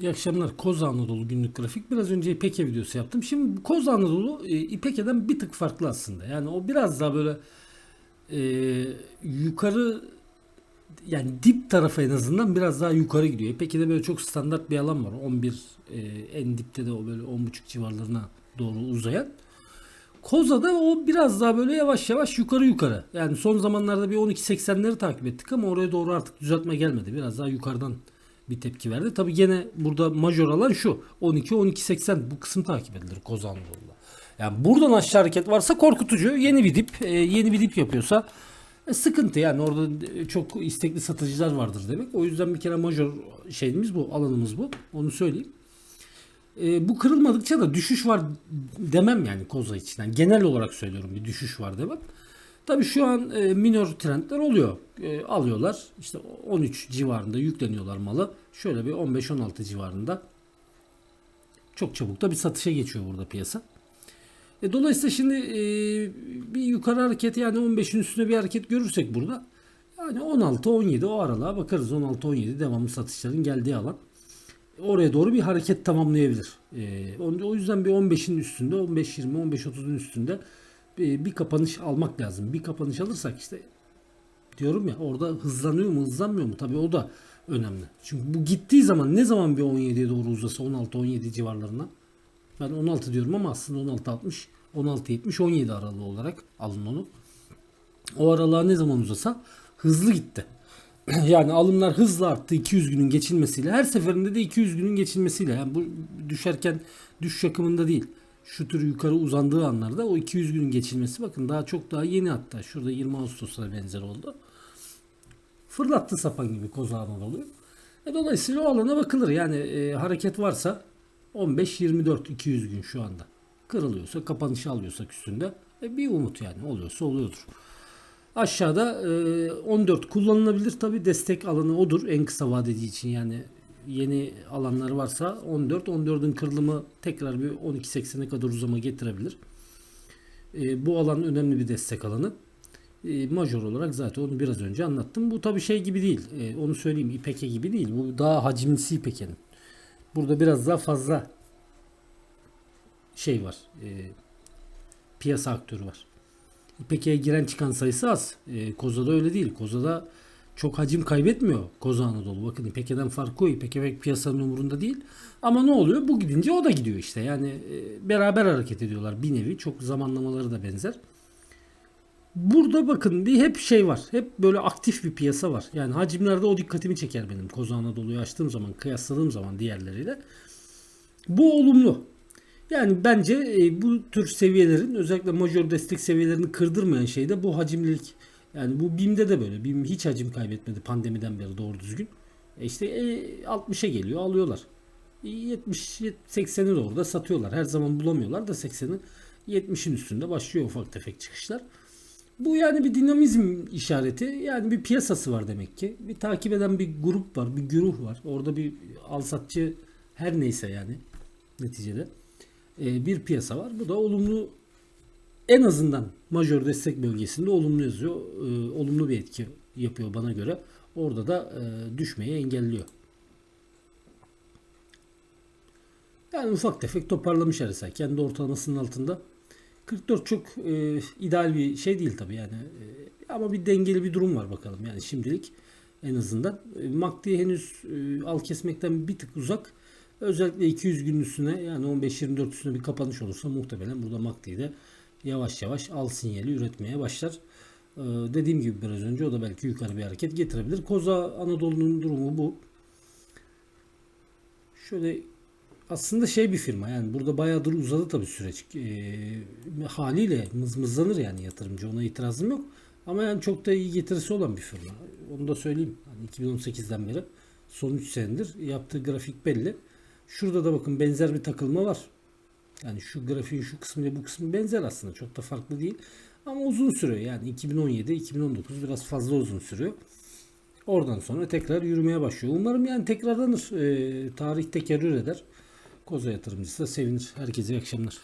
İyi akşamlar. Koz Anadolu günlük grafik. Biraz önce İpeke videosu yaptım. Şimdi Koz Anadolu e, İpeke'den bir tık farklı aslında. Yani o biraz daha böyle e, yukarı yani dip tarafı en azından biraz daha yukarı gidiyor. İpeke'de böyle çok standart bir alan var. 11 e, en dipte de o böyle 10.5 civarlarına doğru uzayan. Koza'da o biraz daha böyle yavaş yavaş yukarı yukarı. Yani son zamanlarda bir 12.80'leri takip ettik ama oraya doğru artık düzeltme gelmedi. Biraz daha yukarıdan bir tepki verdi. Tabi gene burada majör alan şu. 12-12.80 bu kısım takip edilir Koza Anadolu'da. Yani buradan aşağı hareket varsa korkutucu. Yeni bir dip, e, yeni bir dip yapıyorsa e, sıkıntı yani orada e, çok istekli satıcılar vardır demek. O yüzden bir kere majör şeyimiz bu, alanımız bu. Onu söyleyeyim. E, bu kırılmadıkça da düşüş var demem yani koza için. Genel olarak söylüyorum bir düşüş var demem. Tabii şu an e, minor trendler oluyor. E, alıyorlar. İşte 13 civarında yükleniyorlar malı. Şöyle bir 15-16 civarında. Çok çabuk da bir satışa geçiyor burada piyasa. E, dolayısıyla şimdi e, bir yukarı hareket yani 15'in üstüne bir hareket görürsek burada yani 16-17 o aralığa bakarız. 16-17 devamlı satışların geldiği alan. Oraya doğru bir hareket tamamlayabilir. E, o yüzden bir 15'in üstünde 15-20 15-30'un üstünde bir, kapanış almak lazım. Bir kapanış alırsak işte diyorum ya orada hızlanıyor mu hızlanmıyor mu tabii o da önemli. Çünkü bu gittiği zaman ne zaman bir 17'ye doğru uzasa 16-17 civarlarına ben 16 diyorum ama aslında 16-60 16-70 17 aralığı olarak alın onu. O aralığa ne zaman uzasa hızlı gitti. yani alımlar hızla arttı 200 günün geçilmesiyle. Her seferinde de 200 günün geçilmesiyle. Yani bu düşerken düşüş akımında değil şu tür yukarı uzandığı anlarda o 200 günün geçilmesi bakın daha çok daha yeni hatta şurada 20 Ağustos'a benzer oldu. Fırlattı sapan gibi kozağına oluyor. E dolayısıyla o alana bakılır. Yani e, hareket varsa 15-24 200 gün şu anda. Kırılıyorsa kapanışı alıyorsak üstünde e, bir umut yani oluyorsa oluyordur. Aşağıda e, 14 kullanılabilir tabi destek alanı odur en kısa vadeli için yani yeni alanlar varsa 14. 14'ün kırılımı tekrar bir 12.80'e kadar uzama getirebilir. E, bu alan önemli bir destek alanı. E, major olarak zaten onu biraz önce anlattım. Bu tabi şey gibi değil. E, onu söyleyeyim İpeke gibi değil. Bu daha hacimlisi İpeke'nin. Burada biraz daha fazla şey var. E, piyasa aktörü var. İpeke'ye giren çıkan sayısı az. E, Koza'da öyle değil. Koza'da çok hacim kaybetmiyor Koza Anadolu. Bakın İpeke'den farkı o. İpeke pek piyasanın umurunda değil. Ama ne oluyor? Bu gidince o da gidiyor işte. Yani e, beraber hareket ediyorlar bir nevi. Çok zamanlamaları da benzer. Burada bakın bir hep şey var. Hep böyle aktif bir piyasa var. Yani hacimlerde o dikkatimi çeker benim. Koza Anadolu'yu açtığım zaman, kıyasladığım zaman diğerleriyle. Bu olumlu. Yani bence e, bu tür seviyelerin özellikle major destek seviyelerini kırdırmayan şey de bu hacimlilik yani bu BİM'de de böyle. BİM hiç hacim kaybetmedi pandemiden beri doğru düzgün. E işte e, 60'a geliyor alıyorlar. 70 80'i de orada satıyorlar. Her zaman bulamıyorlar da 80'i 70'in üstünde başlıyor ufak tefek çıkışlar. Bu yani bir dinamizm işareti. Yani bir piyasası var demek ki. Bir takip eden bir grup var, bir güruh var. Orada bir alsatçı her neyse yani neticede e, bir piyasa var. Bu da olumlu en azından majör destek bölgesinde olumlu yazıyor. E, olumlu bir etki yapıyor bana göre. Orada da e, düşmeyi engelliyor. Yani ufak tefek toparlamış RSI. Kendi ortalamasının altında. 44 çok e, ideal bir şey değil tabi yani. E, ama bir dengeli bir durum var bakalım. Yani şimdilik en azından. E, MACD henüz e, al kesmekten bir tık uzak. Özellikle 200 gün üstüne yani 15-24 üstüne bir kapanış olursa muhtemelen burada MACD'de yavaş yavaş al sinyali üretmeye başlar. Ee, dediğim gibi biraz önce o da belki yukarı bir hareket getirebilir. Koza Anadolu'nun durumu bu. Şöyle aslında şey bir firma yani burada bayağıdır uzadı tabii süreç. E, haliyle mızmızlanır yani yatırımcı ona itirazım yok. Ama yani çok da iyi getirisi olan bir firma. Onu da söyleyeyim. Hani 2018'den beri son 3 senedir yaptığı grafik belli. Şurada da bakın benzer bir takılma var. Yani şu grafiğin şu kısmı ile bu kısmı benzer aslında. Çok da farklı değil. Ama uzun sürüyor. Yani 2017, 2019 biraz fazla uzun sürüyor. Oradan sonra tekrar yürümeye başlıyor. Umarım yani tekrarlanır. E, tarih tekerrür eder. Koza yatırımcısı da sevinir. Herkese iyi akşamlar.